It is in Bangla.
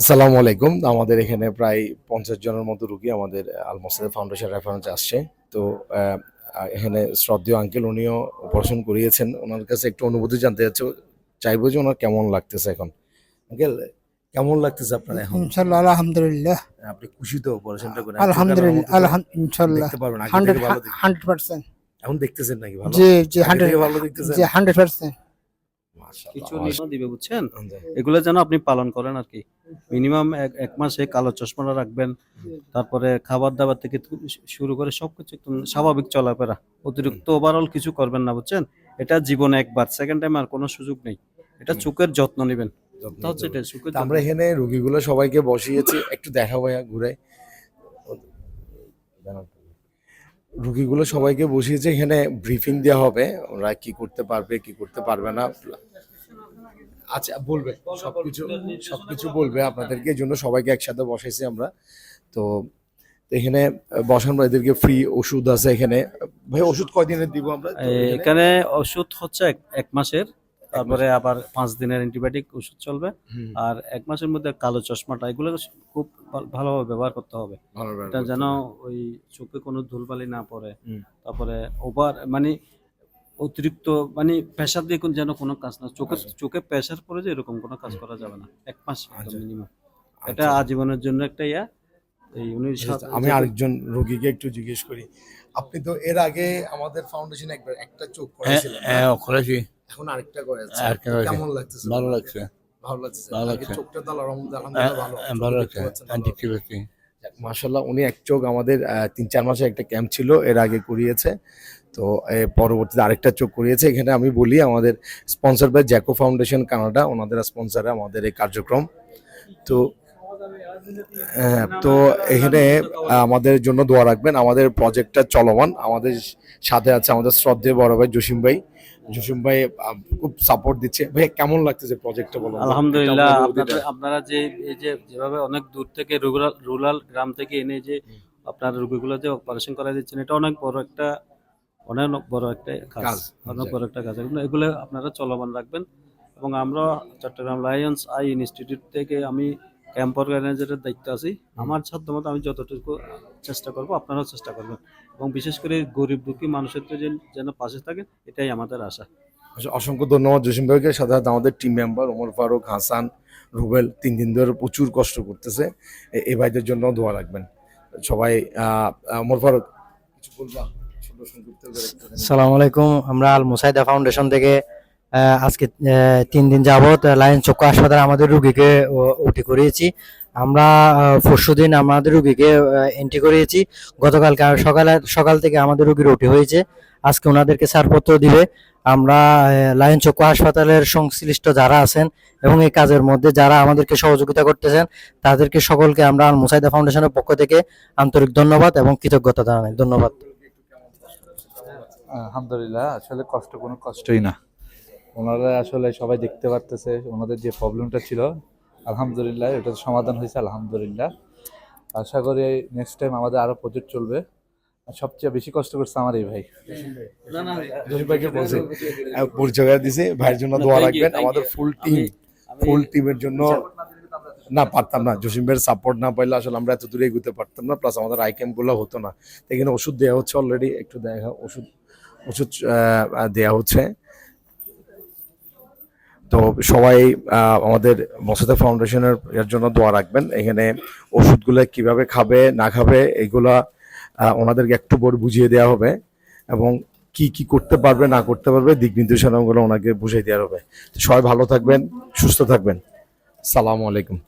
আসসালামু আলাইকুম। আমাদের এখানে প্রায় পঞ্চাশ জনের মতো রুগী আমাদের আল মোসাদ ফাউন্ডেশন রেফারেন্স আসছে। তো এখানে শ্রদ্ধেয় আঙ্কেল উনিও অপারেশন করিয়েছেন। ওনার কাছে একটু অনুভূতি জানতে চাচ্ছি। চাইব যে ওনার কেমন লাগতেছে এখন? আঙ্কেল কেমন লাগতেছে আপনার এখন? আলহামদুলিল্লাহ। আপনি খুশি তো অপারেশনটা করে? আলহামদুলিল্লাহ আলহাম ইনশাল্লাহ দেখতে পারবেন আগে হান্ড্রেড থেকে ভালো দেখতে- হান্ড্রেড পার্সেন্ট। এখন দেখতেছেন নাকি ভালো? জি জি আগে হান্ড্রেড থেকে ভালো দেখতেছেন? জি হান্ড্রেড পার্সেন্ট। মাশাআল্লাহ, কিছু নিয়ম দিবে বুঝছেন? এগুলো যেন আপনি পালন করেন আর কি। মিনিমাম এক মাসে কালো চশমাটা রাখবেন তারপরে খাবার দাবার থেকে শুরু করে সবকিছু একদম স্বাভাবিক চলাফেরা। অতিরিক্ত ওভারঅল কিছু করবেন না বুঝছেন? এটা জীবনে একবার সেকেন্ড টাইম আর কোনো সুযোগ নেই। এটা। চোখের যত্ন নেবেন। আমরা এখানে রুগীগুলো সবাইকে বসিয়েছি একটু দেখা ভাইয়া ঘুরে। রুগীগুলো সবাইকে বসিয়েছে, এখানে ব্রিফিং দেওয়া হবে, ওরা কি করতে পারবে, কি করতে পারবে না। আচ্ছা বলবে, সবকিছু সবকিছু বলবে আপনাদেরকে, এই জন্য সবাইকে একসাথে বসাইছি আমরা। তো এখানে বসানো এদেরকে ফ্রি ওষুধ আছে এখানে। ভাই, ওষুধ কয়দিনের দিব আমরা? এখানে- ওষুধ হচ্ছে এক মাসের। তারপরে আবার পাঁচ দিনের অ্যান্টিবায়োটিক ওষুধ চলবে। আর এক মাসের মধ্যে কালো চশমাটা এগুলো খুব ভাল- ভালোভাবে ব্যবহার করতে হবে। এটা যেন ওই চোখে কোনো ধুলবালি না পড়ে। তারপরে ওভার মানে অতিরিক্ত মানে প্রেশার দিয়ে কোন- যেন কোনো কাজ না চোখে আচ্ছা। চোখে প্রেশার পড়ে যে এরকম কোনো কাজ করা যাবে না। এক মাস আচ্ছা। মিনিমাম এটা আচ্ছা। আজীবনের জন্য একটা ইয়া। আচ্ছা, আমি আরেকজন রোগীকে একটু জিজ্ঞেস করি। আপনি তো এর আগে আমাদের ফাউন্ডেশন একবার একটা চোখ করেছিলেন হ্যাঁ করেছি। এখন আরেকটা করেছে কেমন লাগতেছে? ভালো লাগছে। ভালো লাগছে ভালো লাগছে। চোখটা তো আলহামদুলিল্লাহ হ্যাঁ, ভালো। হ্যাঁ, ভালো লাগছে। পাচ্ছেন, ভালো। মাশাল্লাহ উনি এক চোখ আমাদের তিন চার মাসে একটা ক্যাম্প ছিল এর আগে করিয়েছে। তো পরবর্তীতে আরেকটা চোখ করিয়েছে। এখানে আমি বলি আমাদের sponsor by Jaco foundation Canada ওনাদের স্পন্সরে আমাদের এই কার্যক্রম। তো হ্যাঁ, তো এখানে আমাদের জন্য দোয়া রাখবেন। আমাদের প্রজেক্টটা চলমান। আমাদের সাথে আছে আমাদের শ্রদ্ধে বড় ভাই জসিম ভাই। জসিম ভাই খুব সাপোর্ট দিচ্ছে। ভাই কেমন লাগতেছে প্রজেক্টটা বলো? আলহামদুলিল্লাহ আপনারা যে এই যে যেভাবে অনেক দূর থেকে রুরাল রুরাল গ্রাম থেকে এনে যে আপনার রোগীগুলো যে অপারেশন করা দিচ্ছেন এটা অনেক বড় একটা অনেক বড় একটা কাজ। অনেক বড় একটা কাজ। এগুলো আপনারা চলমান রাখবেন। এবং আমরা চট্টগ্রাম লায়ন্স আই ইনস্টিটিউট থেকে আমি ক্যাম্প অর্গানাইজারের দায়িত্ব আছি। আমার সাধ্যমতো আমি যতটুকু চেষ্টা করব আপনারাও চেষ্টা করবেন। এবং বিশেষ করে গরিব দুঃখী মানুষের তো যেন- যেন পাশে থাকেন এটাই আমাদের আশা। আচ্ছা, অসংখ্য ধন্যবাদ জসিম ভাইকে। সাথে সাথে আমাদের টিম মেম্বার ওমর ফারুক হাসান রুবেল তিন দিন ধরে প্রচুর কষ্ট করতেছে। এ- এই ভাইদের জন্য দোয়া রাখবেন। সবাই ওমর ফারুক কিছু বলবা। সালাম আলাইকুম। আমরা আল মুসাইদা ফাউন্ডেশন থেকে আজকে তিন দিন যাবত লায়ন চক্ষু হাসপাতালে আমাদের রুগীকে ওটি করিয়েছি। আমরা পরশু দিন আমাদের রুগীকে এন্ট্রি করিয়েছি। গতকালকে সকালে, সকাল থেকে আমাদের রুগীর ওটি হয়েছে। আজকে ওনাদেরকে ছাড়পত্র দিবে। আমরা লায়ন চক্ষু হাসপাতালের সংশ্লিষ্ট যারা আছেন এবং এই কাজের মধ্যে যারা আমাদেরকে সহযোগিতা করতেছেন, তাদেরকে সকলকে আমরা আল মুসাইদা ফাউন্ডেশনের পক্ষ থেকে আন্তরিক ধন্যবাদ এবং কৃতজ্ঞতা জানাই। ধন্যবাদ। আলহামদুলিল্লাহ, আসলে কষ্ট কোনো কষ্টই না। ওনারা আসলে সবাই দেখতে পারতেছে ওনাদের যে প্রবলেমটা ছিল আলহামদুলিল্লাহ এটা সমাধান হয়েছে আলহামদুলিল্লাহ। আশা করি নেক্সট টাইম আমাদের আরও প্রজেক্ট চলবে। আর সবচেয়ে বেশি কষ্ট করছে আমার এই ভাই। জসিম ভাইকে বলছে। পরিচয় দিছে ভাইয়ের জন্য দোয়া রাখবেন। আমাদের ফুল টিম ফুল টিমের জন্য না পারতাম না। জসিম ভাইয়ের সাপোর্ট না পাইলে আসলে আমরা এত দূরে এগুতে পারতাম না। প্লাস আমাদের আই গুলো হতো না। এখানে ওষুধ দেওয়া হচ্ছে অলরেডি একটু দেখা ওষুধ ওষুধ দেওয়া হচ্ছে। তো সবাই আমাদের মসাদা ফাউন্ডেশনের এর জন্য দোয়া রাখবেন। এখানে ওষুধগুলো কীভাবে খাবে, না খাবে, এগুলা ওনাদেরকে একটু বড় বুঝিয়ে দেওয়া হবে এবং কি কি করতে পারবে, না করতে পারবে, দিক নির্দেশনাগুলো ওনাকে বুঝিয়ে দেওয়া হবে। তো সবাই ভালো থাকবেন, সুস্থ থাকবেন। সালামু আলাইকুম।